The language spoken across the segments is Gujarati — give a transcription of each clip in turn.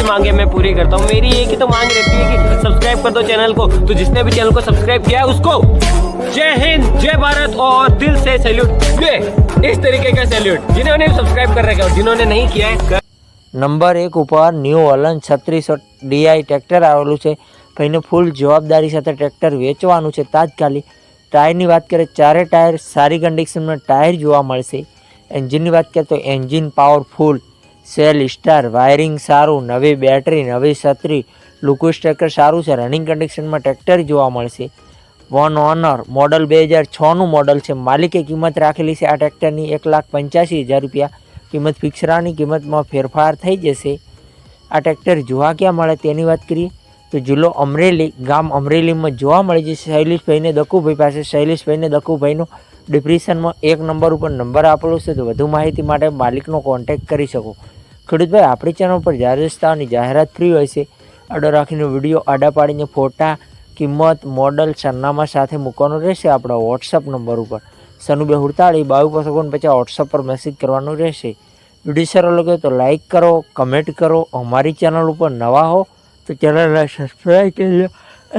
सबकी मांगे मैं पूरी करता हूँ मेरी एक ही तो मांग रहती है कि सब्सक्राइब कर दो चैनल को तो जिसने भी चैनल को सब्सक्राइब किया है उसको जय हिंद जय भारत और दिल से सैल्यूट ये इस तरीके का सैल्यूट जिन्होंने सब्सक्राइब कर रखा है और जिन्होंने नहीं किया है कर- નંબર એક ઉપર ન્યૂ ઓલન છત્રીસો ડીઆઈ ટ્રેક્ટર આવેલું છે ભાઈને ફૂલ જવાબદારી સાથે ટ્રેક્ટર વેચવાનું છે તાત્કાલિક ટાયરની વાત કરીએ ચારે ટાયર સારી કન્ડિશનમાં ટાયર જોવા મળશે એન્જિનની વાત કરીએ તો engine powerful self start, wiring સારું, નવી બેટરી, નવી છત્રી લુકુસ ટ્રેક્ટર સારું છે રનિંગ કન્ડિશનમાં ટ્રેક્ટર જોવા મળશે. વન ઓનર મોડલ બે હજાર છનું મોડલ છે. માલિકે કિંમત રાખેલી છે આ ટ્રેક્ટરની એક લાખ પંચ્યાસી હજાર રૂપિયા. કિંમત ફિક્સરાની કિંમતમાં ફેરફાર થઈ જશે. આ ટ્રેક્ટર જોવા ક્યાં મળે તેની વાત કરીએ તો જિલ્લો અમરેલી, ગામ અમરેલીમાં જોવા મળે છે શૈલેષભાઈને દકુભાઈ પાસે. શૈલેષભાઈને દકુભાઈનો ડિપ્રેશનમાં એક નંબર ઉપર નંબર આપેલો છે. તો વધુ માહિતી માટે માલિકનો કોન્ટેક્ટ કરી શકો. ખેડૂતભાઈ આપણી ચેનલ પર જાહેર રસ્તાની જાહેરાત ફ્રી હોય છે, આડો રાખીને વીડિયો આડા પાડીને ફોટા, કિંમત મોડલ સરનામા સાથે મૂકવાનો રહેશે આપણા વોટ્સઅપ નંબર ઉપર. સનુબે હુડતાળી બાવીસ ઓગણપચાસ વોટ્સઅપ પર મેસેજ કરવાનું રહેશે. વીડિયો સારો લાગ્યો તો લાઇક કરો કમેન્ટ કરો, અમારી ચેનલ ઉપર નવા હો, તો ચેનલને સબસ્ક્રાઈબ કરી લો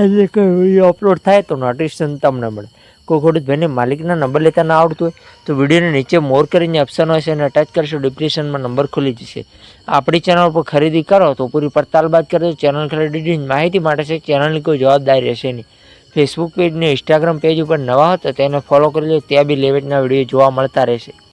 એટલે કોઈ વીડિયો અપલોડ થાય તો નોટિફિકેશન તમને મળે. કોઈ ખેડૂત ભાઈને માલિકના નંબર લેતા ના આવડતું હોય તો વિડીયોને નીચે મોર કરીને ઓપ્શન હોય છે અટેચ ટચ કરશો ડિપ્રેશનમાં નંબર ખુલી જશે. આપણી ચેનલ પર ખરીદી કરો તો પૂરી પડતાલ બાદ કરજો. ચેનલ ખરીદી માહિતી માટે છે ચેનલની કોઈ જવાબદારી રહેશે નહીં. ફેસબુક પેજ ને ઇન્સ્ટાગ્રામ પેજ ઉપર નવા હતા તેને ફોલો કરી લો, ત્યાં બી લેવેટના વીડિયો જોવા મળતા રહેશે.